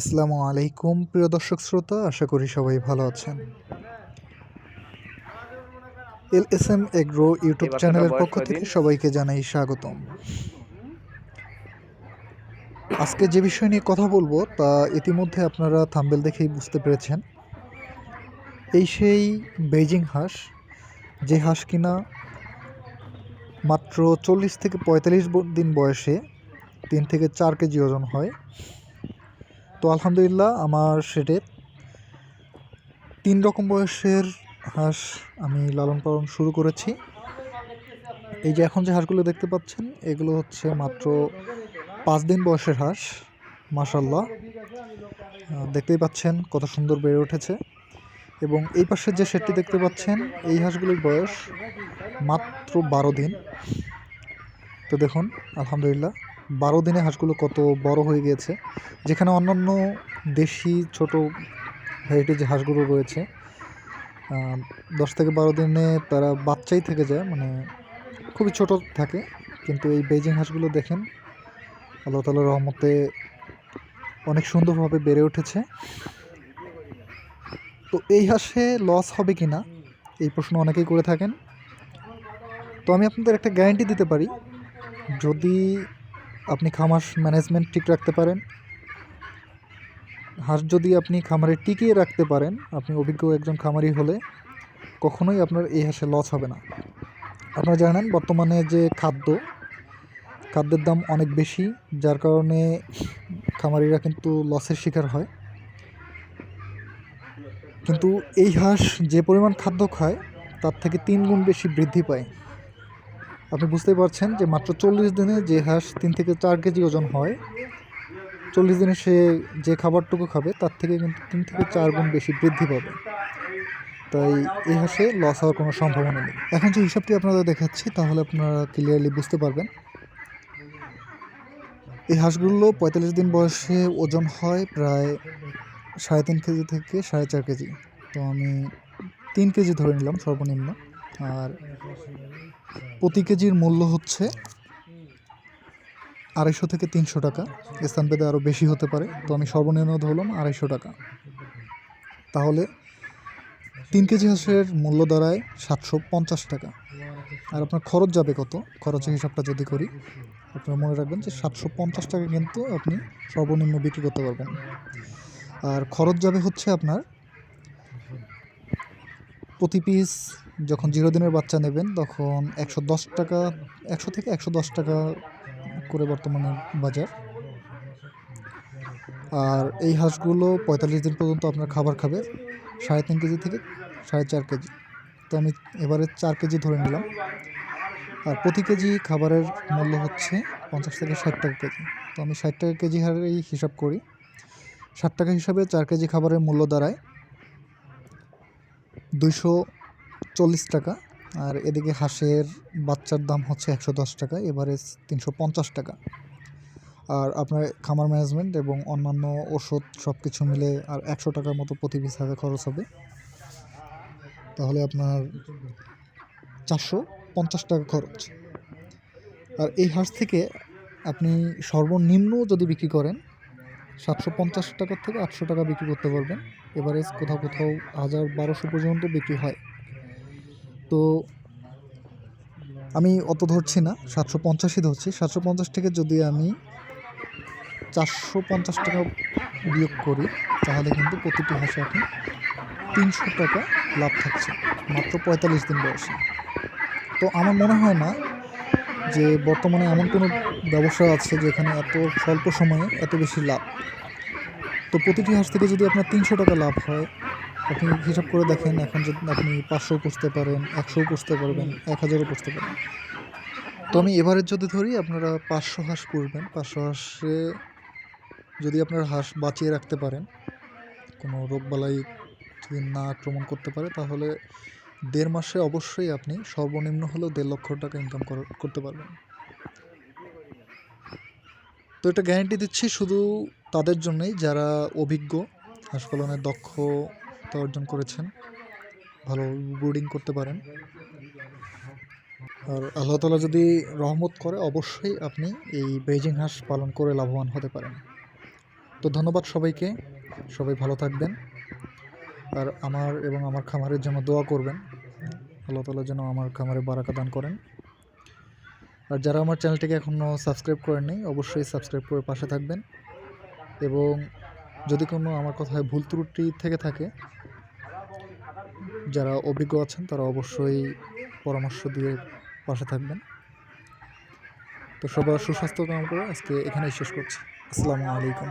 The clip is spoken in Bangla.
আসসালামু আলাইকুম প্রিয় দর্শক শ্রোতা আশা করি সবাই ভালো আছেন। L S M agro YouTube চ্যানেলের পক্ষ থেকে সবাইকে জানাই স্বাগতম। আজকে যে বিষয় নিয়ে কথা বলব তা ইতিমধ্যে আপনারা থাম্বেল দেখেই বুঝতে পেরেছেন। এই সেই বেইজিং হাঁস যে হাঁস কিনা মাত্র চল্লিশ থেকে পঁয়তাল্লিশ দিন বয়সে তিন থেকে চার কেজি ওজন হয় তো আলহামদুলিল্লাহ আমার সেটে তিন রকম বয়সের হাঁস আমি লালন পালন শুরু করেছি। এই যে এখন যে হাঁসগুলো দেখতে পাচ্ছেন, এগুলো হচ্ছে মাত্র পাঁচ দিন বয়সের হাঁস মাশাল্লাহ দেখতেই পাচ্ছেন কত সুন্দর বেড়ে উঠেছে। এবং এই পাশের যে সেটটি দেখতে পাচ্ছেন, এই হাঁসগুলির বয়স মাত্র বারো দিন। তো দেখুন, আলহামদুলিল্লাহ। বারো দিনে হাঁসগুলো কত বড় হয়ে গিয়েছে। যেখানে অন্যান্য দেশি ছোট ভ্যারাইটির যে হাঁসগুলো রয়েছে। দশ থেকে বারো দিনে তারা বাচ্চাই থেকে যায় মানে খুবই ছোট থাকে। কিন্তু এই বেজিং হাঁসগুলো দেখেন, আল্লাহ তালার রহমতে অনেক সুন্দরভাবে বেড়ে উঠেছে। তো এই হাঁসে লস হবে কি না এই প্রশ্ন অনেকেই করে থাকেন। তো আমি আপনাদের একটা গ্যারান্টি দিতে পারি, যদি আপনি খামার ম্যানেজমেন্ট ঠিক রাখতে পারেন। হাঁস যদি আপনি খামারে টিকিয়ে রাখতে পারেন, আপনি অভিজ্ঞ একজন খামারি হলে কখনোই আপনার এই হাঁসে লস হবে না। আপনারা জানেন, বর্তমানে যে খাদ্য, খাদ্যের দাম অনেক বেশি, যার কারণে খামারিরা কিন্তু লসের শিকার হয়। কিন্তু এই হাঁস যে পরিমাণ খাদ্য খায়, তার থেকে তিন গুণ বেশি বৃদ্ধি পায়। আপনি বুঝতেই পারছেন যে মাত্র চল্লিশ দিনে যে হাঁস তিন থেকে চার কেজি ওজন হয়, চল্লিশ দিনে সে যে খাবারটুকু খাবে, তার থেকে কিন্তু তিন থেকে চার গুণ বেশি বৃদ্ধি পাবে। তাই এই হাঁসে লস হওয়ার কোনো সম্ভাবনা নেই। এখন যে হিসাবটি আপনাদের দেখাচ্ছি, তাহলে আপনারা ক্লিয়ারলি বুঝতে পারবেন। এই হাঁসগুলো পঁয়তাল্লিশ দিন বয়সে ওজন হয় প্রায় সাড়ে তিন কেজি থেকে সাড়ে চার কেজি। তো আমি তিন কেজি ধরে নিলাম সর্বনিম্ন। আর প্রতি কেজির মূল্য হচ্ছে আড়াইশো থেকে তিনশো টাকা। স্থানভেদে আরও বেশি হতে পারে। তো আমি সর্বনিম্ন ধরলাম আড়াইশো টাকা। তাহলে তিন কেজি হাঁসের মূল্য দাঁড়ায় সাতশো পঞ্চাশ টাকা। আর আপনার খরচ যাবে কত? খরচের হিসাবটা যদি করি, আপনারা মনে রাখবেন যে সাতশো পঞ্চাশ টাকা কিন্তু আপনি সর্বনিম্ন বিক্রি করতে পারবেন। আর খরচ যাবে হচ্ছে আপনার প্রতি পিস যখন জিরো দিনের বাচ্চা নেবেন, তখন একশো দশ টাকা, একশো থেকে একশো দশ টাকা করে বর্তমানে বাজার। আর এই হাঁসগুলো পঁয়তাল্লিশ দিন পর্যন্ত আপনার খাবার খাবে, সাড়ে তিন কেজি থেকে সাড়ে চার কেজি। তো আমি এবারে চার কেজি ধরে নিলাম। আর প্রতি কেজি খাবারের মূল্য হচ্ছে পঞ্চাশ থেকে ষাট টাকা কেজি। তো আমি ষাট টাকা কেজি হারেই হিসাব করি। ষাট টাকা হিসাবে চার কেজি খাবারের মূল্য দাঁড়ায় দুইশো চল্লিশ টাকা আর এদিকে হাঁসের বাচ্চার দাম হচ্ছে একশো দশ টাকা এবারে তিনশো পঞ্চাশ টাকা। আর আপনার খামার ম্যানেজমেন্ট এবং অন্যান্য ওষুধ সব কিছু মিলে আর একশো টাকার মতো প্রতি পিস হাতে খরচ হবে। তাহলে আপনার চারশো পঞ্চাশ টাকা খরচ। আর এই হাঁস থেকে আপনি সর্বনিম্ন যদি বিক্রি করেন, সাতশো পঞ্চাশ টাকা থেকে আটশো টাকা বিক্রি করতে পারবেন। এভারেজ কোথাও কোথাও হাজার বারোশো পর্যন্ত বিক্রি হয়। তো আমি অত ধরছি না, সাতশো পঞ্চাশই ধরছি। সাতশো পঞ্চাশ থেকে যদি আমি চারশো পঞ্চাশ টাকা বিয়োগ করি, তাহলে কিন্তু প্রতিটি হাঁসে আপনি তিনশো টাকা লাভ থাকছে, মাত্র পঁয়তাল্লিশ দিন বয়সে। তো আমার মনে হয় না যে বর্তমানে এমন কোনো ব্যবসা আছে যেখানে এত স্বল্প সময়ে এত বেশি লাভ। তো প্রতিটি হাঁস থেকে যদি আপনার তিনশো টাকা লাভ হয় আপনি হিসাব করে দেখেন, এখন যদি আপনি পাঁচশো পুষতে পারেন, একশোও পুষতে পারবেন, এক হাজারও পুষতে পারেন তো আমি এভারেজ যদি ধরি, আপনারা পাঁচশো হাঁস পুষবেন। পাঁচশো হাঁসে যদি আপনার হাঁস বাঁচিয়ে রাখতে পারেন, কোনো রোগবালাই যদি না আক্রমণ করতে পারে, তাহলে দেড় মাসে অবশ্যই আপনি সর্বনিম্ন হলেও দেড় লক্ষ টাকা ইনকাম করতে পারবেন। তো এটা গ্যারান্টি দিচ্ছি শুধু তাদের জন্যই, যারা অভিজ্ঞ, হাঁস পালনের দক্ষতা অর্জন করেছেন। ভালো বোর্ডিং করতে পারেন। আর আল্লাহ তালা যদি রহমত করে, অবশ্যই আপনি এই বেজিং হাঁস পালন করে লাভবান হতে পারেন। তো ধন্যবাদ সবাইকে। সবাই ভালো থাকবেন। আর আমার এবং আমার খামারের জন্য দোয়া করবেন। আল্লাহ তালা যেন আমার খামারে বারাকা দান করেন। আর যারা আমার চ্যানেলটিকে এখনও সাবস্ক্রাইব করেননি, অবশ্যই সাবস্ক্রাইব করে পাশে থাকবেন। এবং যদি কোনো আমার কথায় ভুল ত্রুটি থেকে থাকে, যারা অভিজ্ঞ আছেন তারা অবশ্যই পরামর্শ দিয়ে পাশে থাকবেন। তো সবার সুস্বাস্থ্য কামনা করে আজকে এখানেই শেষ করছি। আসসালামু আলাইকুম।